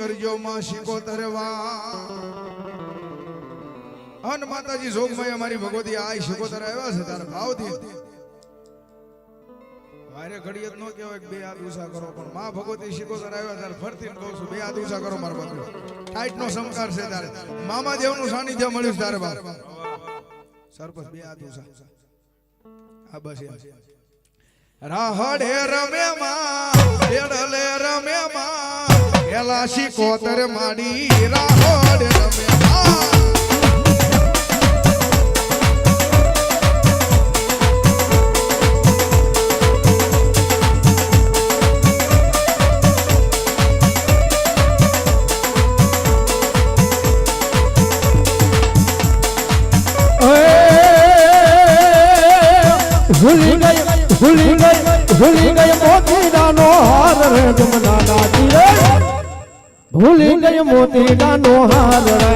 કરજો માં શિકોતર વા અન માતાજી જોગમય અમારી ભગવતી આ શિકોતર આવ્યા છે, તારા ભાવથી. મારે ઘડિયત ન કહેવાય બે હાથ ઊંચા કરો, પણ માં ભગવતી શિકોતર આવ્યા ત્યારે ફરતી કહું છું, બે હાથ ઊંચા કરો મારા બાપુ ટાઈટ નો સંસ્કાર છે તારે. મામા દેવનું સાનિધ્ય મળ્યું તારે બાપ. સરપંચ, બે હાથ ઊંચા આ બસ રાહડે રમે એલા શિકોતર માડી રાહોડ રમે ભૂલી ગઈ ભૂલી ગઈ ભૂલી ગઈ મોતી દાનો હાર રે જમના નાચી રે ભૂલી ગઈ મોતી દાનો હાર રે.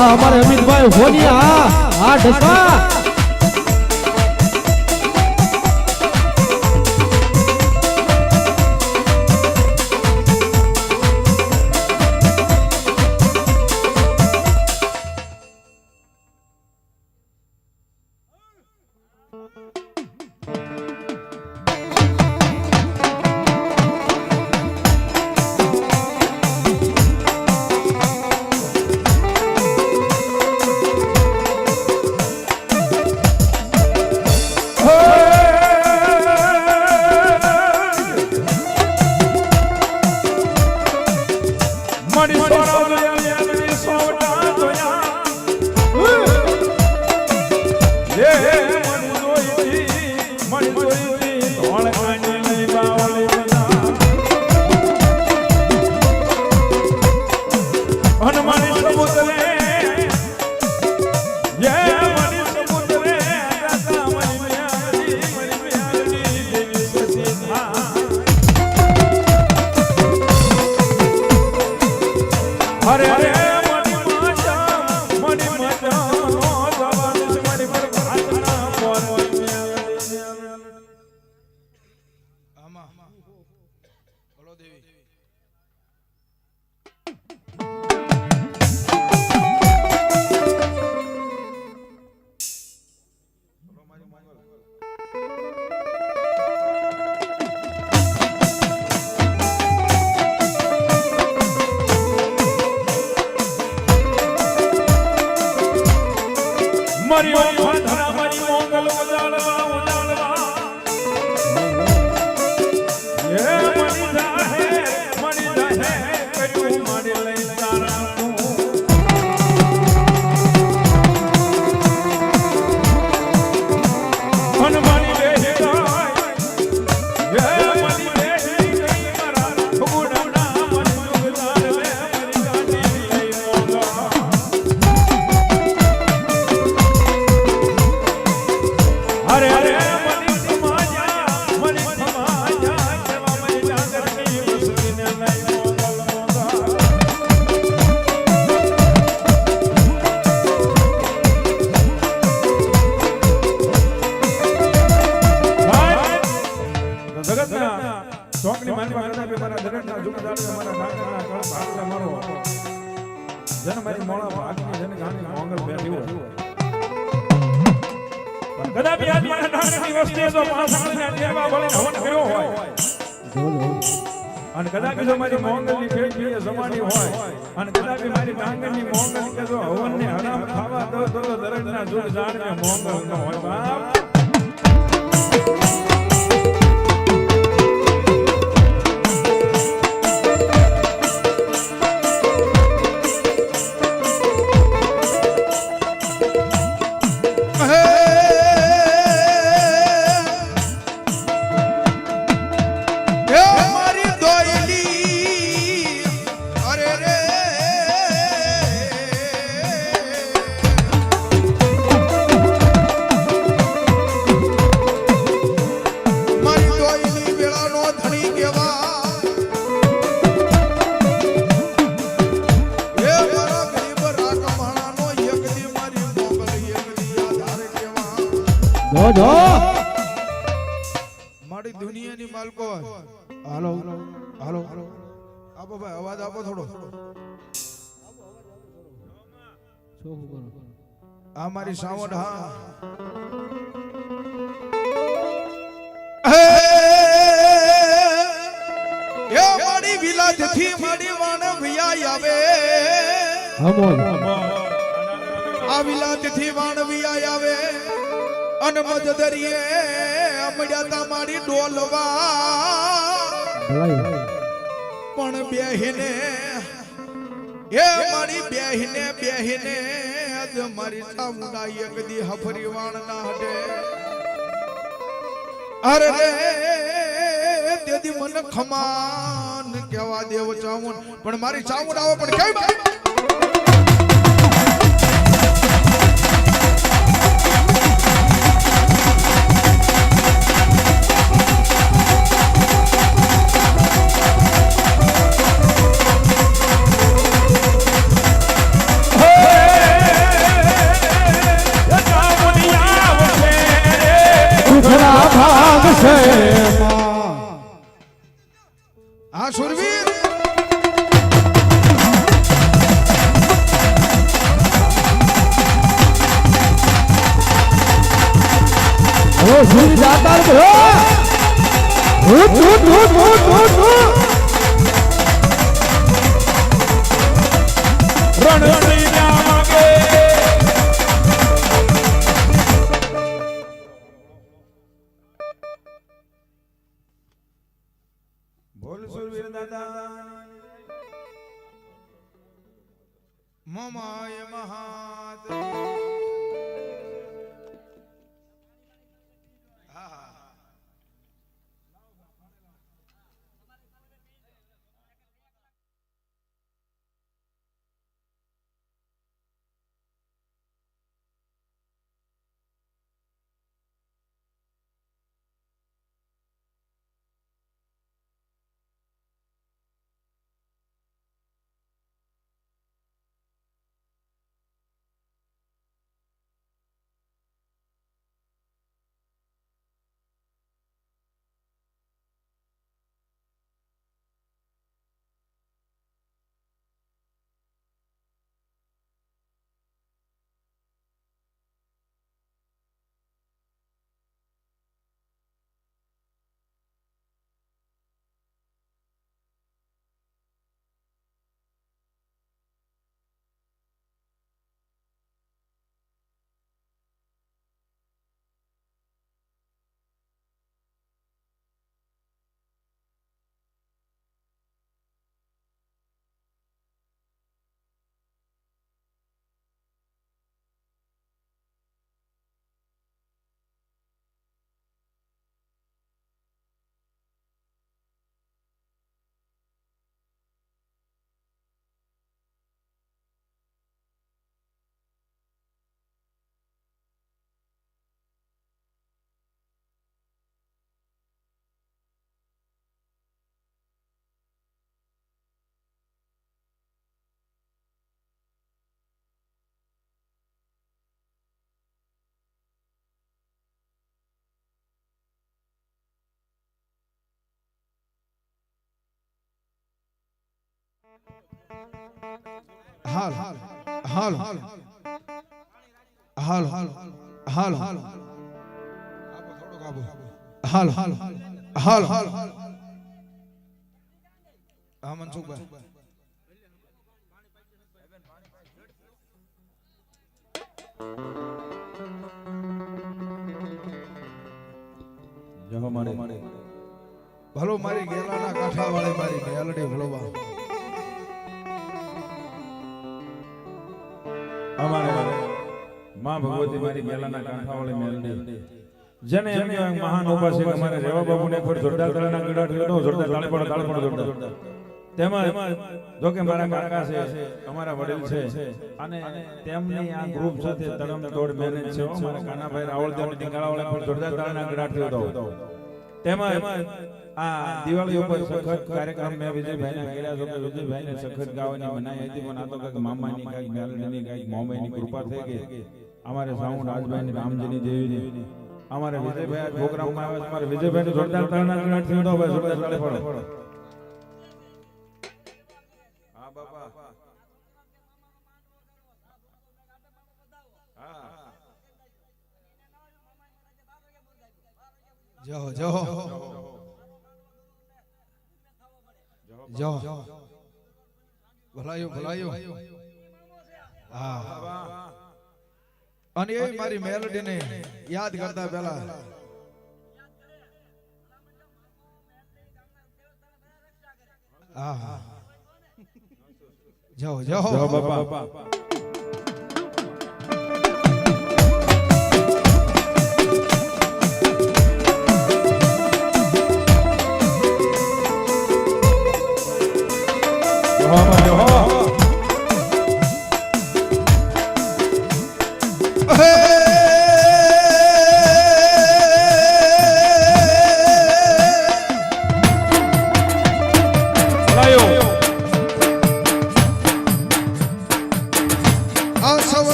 અમારે અમિતભાઈ હોલિયા આ ઢસા જાહે કયું વસ્તીએ તો પાસાળીના ટેરવા વળીને હવન કર્યો હોય. અને કદાપી જો મારી મોંગલની પેટની જમાડી હોય, અને કદાપી મારી ડાંગરની મોંગલ કે જો હવનને હરામ ખાવા દો, તો તો દરેકના જાણને મોંગલ ન હોય, બાપ. હે મારી દુનિયાની માલકો હાલો. હાલો. આપો ભાઈ અવાજ આપો થોડો. આ મારી સાવડ હા. મારી વિલાતથી મારી વાણ વિયા આવે. હમોલ આ વિલાતથી વાણ વિયા આવે. અને મજદરીએ અમડ્યા મારી ડોલવા. પણ બેહીને એ મારી બેહીને બેહીને આજ મારી ચામુંડા એક દી હફરી વાણ ના હટે. અરે તેથી મને ખમાન કેવા દેવ ચામુંડ. પણ મારી ચામુંડાઓ પણ કેમ say દાદા મમાય મહાત હાલ હાલ હાલ હાલ હાલ હાલ હાલ. હાલ હાલ હાલ હા મનસુખભાઈ ભલો મારી ગેલાના કાંઠા વાળી મારી મેલડી ભલોવા અમારે માં ભગવતી મારી મેલાના કાંઠાવાળી મેલડી જેને એમ કહેવાય મહાન ઉપાસક અમારે રેવા બાબુને એક વાર જોરદાર તાળીના ગડા ઠેડો જોરદાર તાળે પાડો, તાળે પાડો, જોરદાર. તેમાં જો કે મારા કાકા છે અમારા વડીલ છે અને તેમની આ ગ્રુપ છે તે તડમ તોડ મેનેજ છે. મારા કાનાભાઈ રાવળ દેવ ટીંગાળાવાળા પણ જોરદાર તાળાના ગડા ઠેડો તેમાં આ દિવાળી ઉપર સખત કાર્યક્રમ મેં વિજયભાઈને કર્યા છે કે વિજયભાઈને સખત ગાવાની મનાઈ હતી પણ આ તો કંઈક મામાની કંઈક મેલડીની કંઈક મોમાઈની કૃપા થઈ ગઈ. અમારે સાઉન્ડ રાજભાઈની રામજીની દેવીની અમારે વિજયભાઈ આ પ્રોગ્રામમાં આવે છે અમારે વિજયભાઈની જોરદાર તાળીના ગણતરી ઉઠાવો ભાઈ, જોરદાર તાળી પડો હા બાપા. જો જાઓ જાઓ ભલાયો ભલાયો. હા. અને એ મારી મેલડીને યાદ કરતા પહેલા હા હા. જાઓ જાઓ બાપા.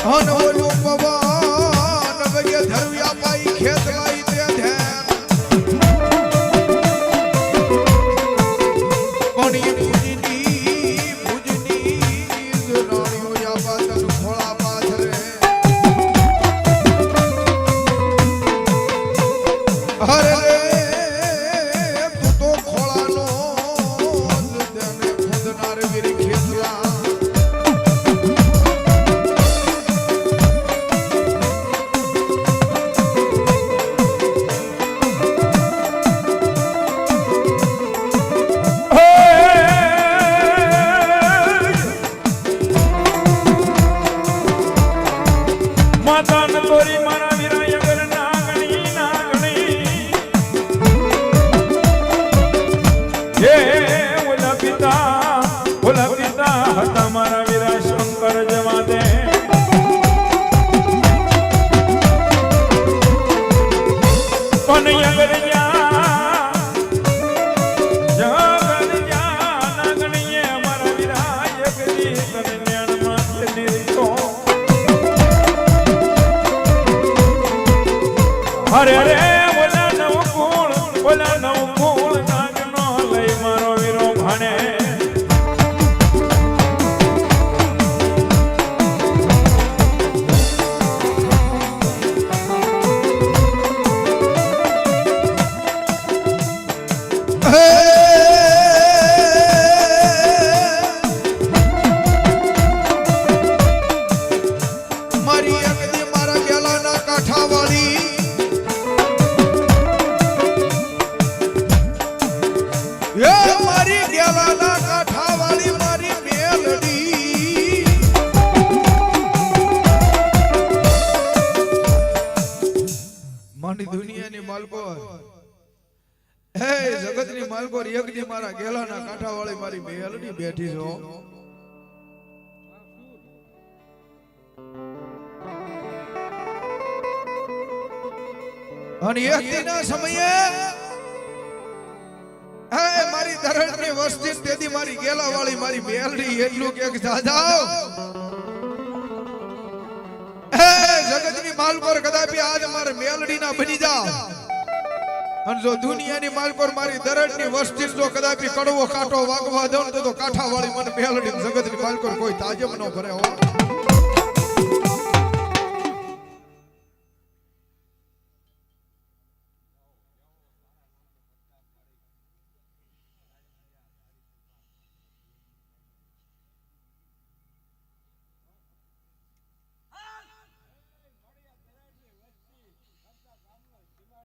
ধন અરે રે નવકુળ ઓલા નવકુળ બેઠી છો અને એક દિના સમયે હે મારી ધરણની વસ્તી તેથી મારી ગેલા વાળી મારી મેલડી એટલું કે દાદા હે જગતની માલ પર કદાપી આજ મારે મેલડી ના બની જાવ અને જો દુનિયાની માલ પર મારી દરડની વસ્તી જો કદાપી કડવો કાંટો વાગવા દઉં તો કાંઠા વાળી મને પેલડી જગતની માલ પર કોઈ તાજબ ન ભરે હો.